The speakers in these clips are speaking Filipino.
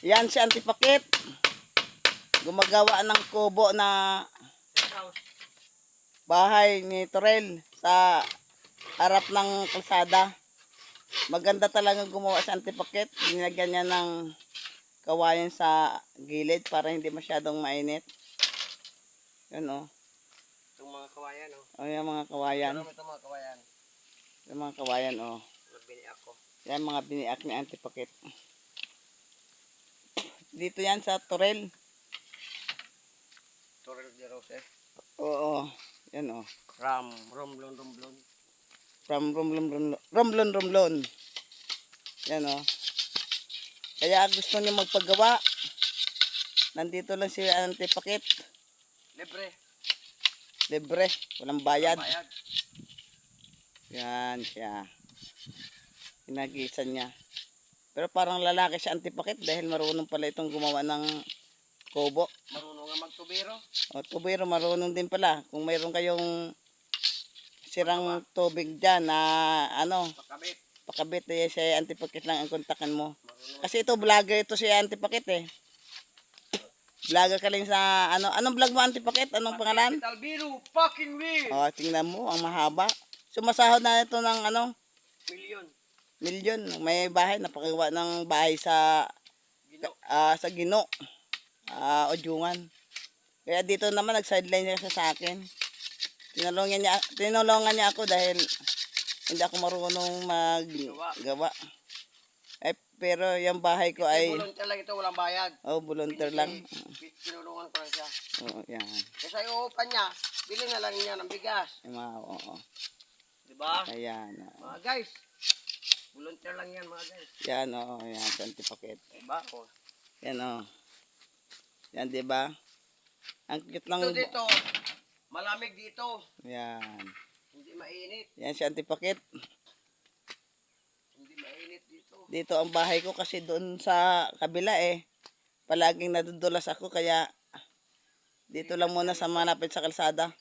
Yan si Antipakit. Gumagawa ng kubo na bahay ni Torel sa harap ng kalsada. Maganda talaga gumawa sa Antipakit. Nilagyan niya ng kawayan sa gilid para hindi masyadong mainit. Yan o. Itong mga kawayan, oh. O yan mga kawayan. Ito mga kawayan? Yung mga kawayan o. Nabili ako. Yan mga biniak ni Antipakit. Dito yan sa Torel. Torel de Roses. Oo. Yan o. Ram, romblon, romblon. From Romblon, Romblon, Romblon, Romblon. Yan o. Kaya gusto niya magpagawa. Nandito lang si Antipakit. Libre. Libre. Walang bayad. Bayad. Yan siya. Pinagisan niya. Pero parang lalaki si Antipakit dahil marunong pala itong gumawa ng kubo. Marunong nga magtubiro. O tubero marunong din pala. Kung mayroon kayong sirang tubig dyan na ano, Pakabit. pakabit eh, si Antipakit lang ang kontakan mo. Marunong Kasi ito vlogger ito si Antipakit eh. Vlogger ka lang sa ano, anong vlog mo Antipakit? Anong pangalan? Talbiro, fucking wheel. O, tingnan mo, ang mahaba. Sumasahod na ito ng ano, Milyon. Milyon. May bahay, napakagawa ng bahay sa Gino. ah, sa Gino. Ah, Ojungan. Kaya dito naman nag-sideline siya sa akin. Tinulungan niya, tinulungan niya ako dahil hindi ako marunong maggawa. Eh, pero yung bahay ko ay, Volunteer lang ito, walang bayad. oh, volunteer lang. Tinulungan ko lang siya. Oo, yan. Kasi iuupan niya, bili na lang niya ng bigas. Oo. Di ba? Ayan. oo. Mga guys, volunteer lang yan mga guys. Yan, oo. Yan, sa antipakit. Di ba? Oh. Yan, oo. Yan, di ba? Ang cute ng... Ito dito, malamig dito. Yan. Hindi mainit. Yan si antipakit. Hindi mainit dito. Dito ang bahay ko kasi doon sa kabila eh. Palaging nadudulas ako kaya dito lang muna sa malapit sa kalsada.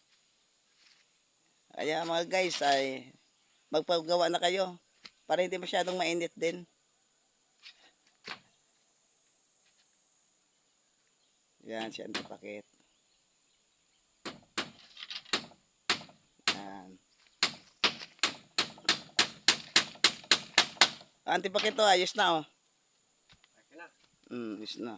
Kaya mga guys ay magpagawa na kayo para hindi masyadong mainit din. Yan si Antipakit. Yan. Antipakit to ayos na oh. Okay na. Mm, ayos na.